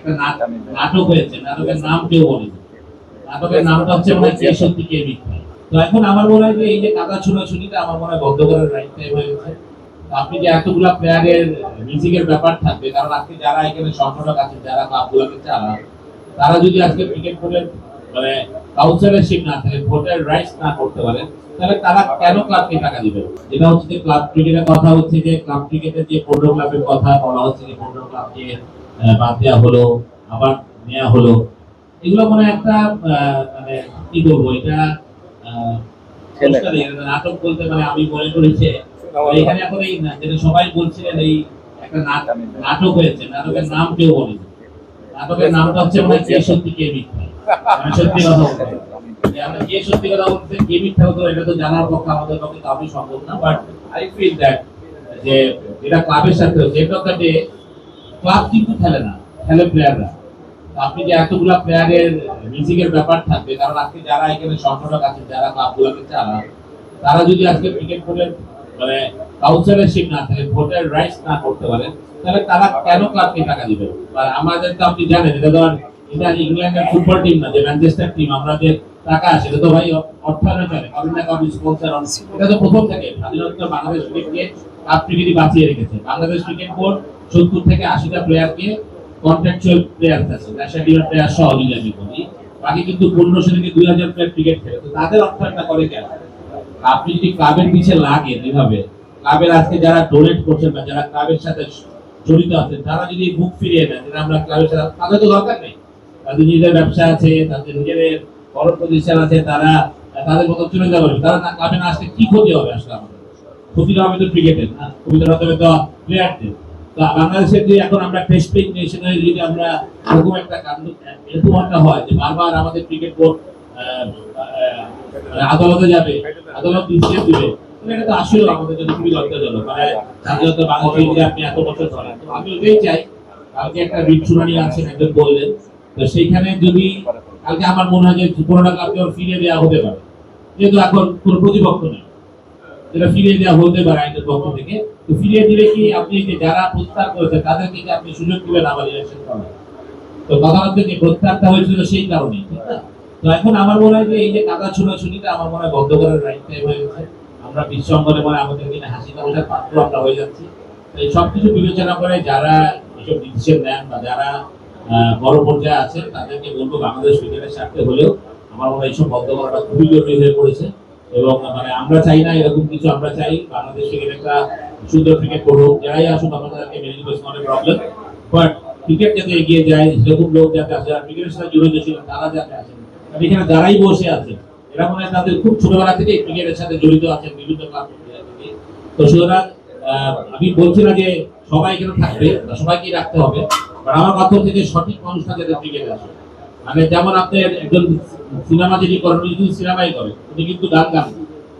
একটা নাটক হয়েছে, নাটকের নাম কেউ বলেনি। নাটকের নামটা হচ্ছে মনে সত্যি কে তো এখন আমার মনে হয় যে এই যে কাদা আমার মনে হয় বন্ধ করার রাইট টাইম আপনি যে এতগুলা প্লেয়ারের মিউজিকের ব্যাপার থাকবে, কারণ যারা এখানে সংগঠক আছে যারা চালান তারা যদি আজকে ক্রিকেট বোর্ডের মানে কাউন্সিলরশিপ না থাকে ভোটের রাইটস না করতে পারে তাহলে তারা কেন ক্লাবকে টাকা দিবে? যেটা হচ্ছে যে ক্লাব ক্রিকেটের কথা, হচ্ছে যে ক্লাব ক্রিকেটের যে পনেরো ক্লাবের কথা, বলা হচ্ছে যে পনেরো ক্লাবকে বাদ দেওয়া হলো আবার নেওয়া হলো। এগুলো মানে একটা মানে কি বলব এটা নাটক বলতে মানে আমি মনে করি যে এখানে এখন এই যেটা সবাই বলছিলেন এই একটা নাটক হয়েছে নাটকের নাম কেউ বলেনি। নাটকের নামটা হচ্ছে মনে কে সত্যি কে মিথ্যা। সত্যি কথা বলতে যে আমরা কে সত্যি কথা বলতে কে মিথ্যা কথা এটা তো জানার পক্ষে আমাদের পক্ষে কাউকে সম্ভব না বাট আই ফিল দ্যাট যে এটা ক্লাবের সাথে হচ্ছে এটা ক্লাব কিন্তু খেলে না, খেলে প্লেয়াররা আপনি যে এতগুলা প্লেয়ারের মিউজিকের ব্যাপার থাকবে, কারণ আজকে যারা এখানে সংগঠক আছে যারা ক্লাবগুলোকে চালান তারা যদি আজকে ক্রিকেট বোর্ডের মানে কাউন্সিলরশিপ না থাকে ভোটের রাইটস না করতে পারে, তাহলে তারা কেন ক্লাবকে টাকা দিবে? আর আমাদের তো আপনি জানেন, এটা আর এটা ইংল্যান্ডের ফুটবল টিম না, যে ম্যানচেস্টার টিম আমাদের টাকা আসে, এটা তো ভাই অর্থায়নে চলে, কারণ না কারণ স্পন্সর এটা তো প্রথম থেকে। স্বাধীনতা বাংলাদেশ ক্রিকেটকে ক্রিকেটই বাঁচিয়ে রেখেছে। বাংলাদেশ ক্রিকেট বোর্ড সত্তর থেকে আশিটা প্লেয়ারকে কন্ট্রাকচুয়াল প্লেয়ার আছে। ন্যাশনাল প্লেয়ার সহ যদি আমি বলি বাকি কিন্তু পনেরোশো থেকে দুই হাজার প্লেয়ার ক্রিকেট খেলে। তো তাদের অর্থায়নটা করে কেন? আপনি যদি ক্লাবের পিছে লাগেন এভাবে, ক্লাবের আজকে যারা ডোনেট করছেন বা যারা ক্লাবের সাথে জড়িত আছেন, তারা যদি মুখ ফিরিয়ে নেন, যেটা আমরা ক্লাবের সাথে, তাদের তো দরকার নেই। তাদের নিজেদের ব্যবসা আছে, তাদের নিজেদের বড় প্রতিষ্ঠান আছে, তারা, তাদের মতো চলে যাবে তারা ক্লাবে না আসলে কি ক্ষতি হবে আসলে আমাদের হবে তো ক্রিকেটের তো প্লেয়ারদের তো বাংলাদেশের যে এখন আমরা যদি আমরা এরকম একটা কাণ্ড, এরকম একটা হয় যে বারবার আমাদের ক্রিকেট বোর্ড আদালতে যাবে, আদালত দিবে এটা আসলে আমাদের জন্য খুবই লজ্জাজনক। মানে স্বাধীনতা বাংলাদেশ আপনি এত বছর ধরে তো আমি ওটাই চাই, কালকে একটা রিট শুনানি আছেন একজন বললেন, তো সেইখানে যদি কালকে আমার মনে হয় যে আপনি ওর ফিরিয়ে দেওয়া হতে পারে, যেহেতু এখন কোনো প্রতিপক্ষ নেই। যেটা ফিরিয়ে দেওয়া হতে পারে আইনের পক্ষ থেকে। তো ফিরিয়ে দিলে কি আপনি যারা প্রত্যাহার করেছে, তাদেরকে কি আপনি সুযোগ দিবেন আবার ইলেকশন করার? তো কথা হচ্ছে যে প্রত্যাহারটা হয়েছিল সেই কারণেই, ঠিক না? তো এখন আমার মনে হয় যে এই যে কাদা ছুনাছুনিটা আমার মনে হয় বন্ধ করার রাইট হয়ে গেছে। আমরা বিশ্বঙ্গনে মনে আমাদের কিনে হাসি তামাশার পাত্র আমরা হয়ে যাচ্ছি। এই সবকিছু বিবেচনা করে যারা এসব ডিসিশন নেন বা যারা বড় পর্যায়ে আছেন, তাদেরকে বলব বাংলাদেশ ক্রিকেটের স্বার্থে হলেও আমার মনে হয় এইসব বন্ধ করাটা খুবই জরুরি হয়ে পড়েছে। এবং মানে আমরা চাই না এরকম কিছু, আমরা চাই বাংলাদেশ একটা সুন্দর ক্রিকেট করুক যারাই আসুক আমাদেরকে মেনে নিতে অনেক প্রবলেম বাট ক্রিকেট যাতে এগিয়ে যায় সেরকম লোক যাতে আসে আর ক্রিকেটের সাথে জড়িত ছিলেন তারা যাতে আসেন কারণ এখানে যারাই বসে আছে, এরা মনে হয় তাদের খুব ছোটবেলা থেকে ক্রিকেটের সাথে জড়িত আছেন বিভিন্ন ক্লাব তো সুতরাং আমি বলছি না যে সবাই এখানে থাকবে সবাইকে রাখতে হবে। আর আমার হচ্ছে যে সঠিক মানুষটা যাতে ক্রিকেট আসে। মানে যেমন আপনার একজন সিনেমা যিনি করেন উনি সিনেমাই করে উনি কিন্তু গান গান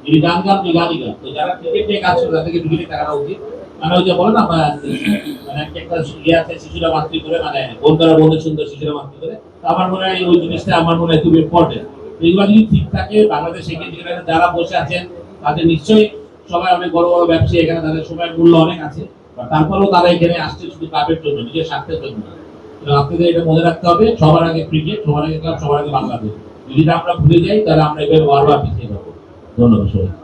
যিনি গান গান উনি গানই গান। তো যারা ক্রিকেট নিয়ে কাজ করে তাদেরকে ক্রিকেটে টাকা উচিত। মানে ওই যে বলে না মানে একটা একটা ইয়ে আছে শিশুরা মাতৃ করে মানে বন্ধুরা বন্ধু সুন্দর শিশুরা মাতৃ করে। তো আমার মনে হয় ওই জিনিসটা আমার মনে হয় খুব ইম্পর্টেন্ট এগুলো যদি ঠিক থাকে বাংলাদেশ যাবে, যারা বসে আছেন তাদের নিশ্চয়ই সবাই অনেক বড় বড় ব্যবসায়ী এখানে তাদের সময়ের মূল্য অনেক আছে। তারপরেও তারা এখানে আসছে শুধু ক্লাবের জন্য নিজের স্বার্থের জন্য। আপনাদের এটা মনে রাখতে হবে, সবার আগে ক্রিকেট সবার আগে ক্লাব সবার আগে বাংলাদেশ। যদি আমরা ভুলে যাই, তাহলে আমরা এবার বারবার পিছিয়ে যাব। ধন্যবাদ সবাই